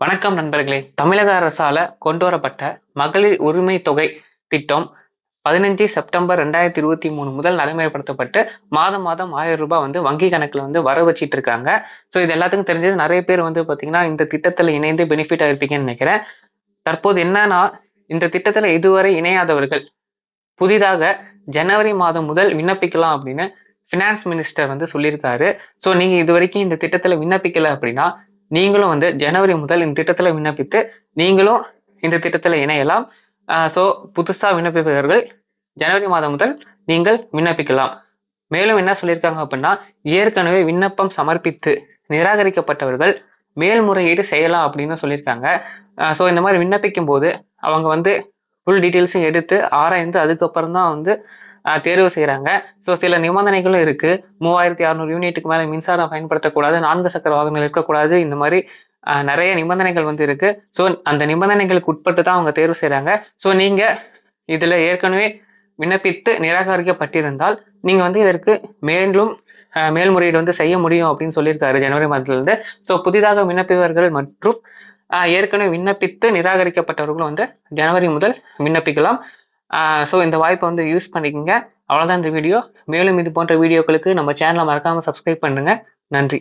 வணக்கம் நண்பர்களே. தமிழக அரசால கொண்டு வரப்பட்ட மகளிர் உரிமை தொகை திட்டம் பதினஞ்சு செப்டம்பர் ரெண்டாயிரத்தி இருபத்தி மூணு முதல் நடைமுறைப்படுத்தப்பட்டு மாதம் மாதம் ஆயிரம் ரூபாய் வந்து வங்கி கணக்குல வந்து வர வச்சிட்டு இருக்காங்க ஸோ இது எல்லாத்துக்கும் தெரிஞ்சது நிறைய பேர் வந்து பார்த்தீங்கன்னா இந்த திட்டத்தில் இணைந்து பெனிஃபிட் ஆயிருப்பீங்கன்னு நினைக்கிறேன். தற்போது என்னன்னா இந்த திட்டத்தில் இதுவரை இணையாதவர்கள் புதிதாக ஜனவரி மாதம் முதல் விண்ணப்பிக்கலாம் அப்படின்னு ஃபினான்ஸ் மினிஸ்டர் வந்து சொல்லியிருக்காரு. ஸோ நீங்க இது வரைக்கும் இந்த திட்டத்தில் விண்ணப்பிக்கல அப்படின்னா நீங்களும் வந்து ஜனவரி முதல் இந்த திட்டத்தில் விண்ணப்பித்து நீங்களும் இந்த திட்டத்தில் இணையலாம். ஸோ புதுசாக விண்ணப்பிப்பவர்கள் ஜனவரி மாதம் முதல் நீங்கள் விண்ணப்பிக்கலாம். மேலும் என்ன சொல்லியிருக்காங்க அப்படின்னா ஏற்கனவே விண்ணப்பம் சமர்ப்பித்து நிராகரிக்கப்பட்டவர்கள் மேல்முறையீடு செய்யலாம் அப்படின்னு சொல்லியிருக்காங்க. ஸோ இந்த மாதிரி விண்ணப்பிக்கும் போது அவங்க வந்து ஃபுல் டீட்டெயில்ஸும் எடுத்து ஆராய்ந்து அதுக்கப்புறம் தான் வந்து தேர்வு செய்கிறாங்க ஸோ சில நிபந்தனைகளும் இருக்கு. மூவாயிரத்தி அறநூறு யூனிட்டுக்கு மேலே மின்சாரம் பயன்படுத்தக்கூடாது. நான்கு சக்கர வாகனங்கள் இருக்கக்கூடாது. இந்த மாதிரி நிறைய நிபந்தனைகள் வந்து இருக்கு. ஸோ அந்த நிபந்தனைகளுக்கு உட்பட்டு தான் அவங்க தேர்வு செய்கிறாங்க ஸோ நீங்க இதுல ஏற்கனவே விண்ணப்பித்து நிராகரிக்கப்பட்டிருந்தால் நீங்கள் வந்து இதற்கு மேலும் மேல்முறையீடு வந்து செய்ய முடியும் அப்படின்னு சொல்லியிருக்காரு ஜனவரி மாதத்திலிருந்து. ஸோ புதிதாக விண்ணப்பிப்பவர்கள் மற்றும் ஏற்கனவே விண்ணப்பித்து நிராகரிக்கப்பட்டவர்களும் வந்து ஜனவரி முதல் விண்ணப்பிக்கலாம். ஸோ இந்த வாய்ப்பை வந்து யூஸ் பண்ணிக்கோங்க. அவ்வளோதான் இந்த வீடியோ மேலும் இது போன்ற வீடியோக்களுக்கு நம்ம சேனலை மறக்காமல் சப்ஸ்கிரைப் பண்ணுங்கள் நன்றி.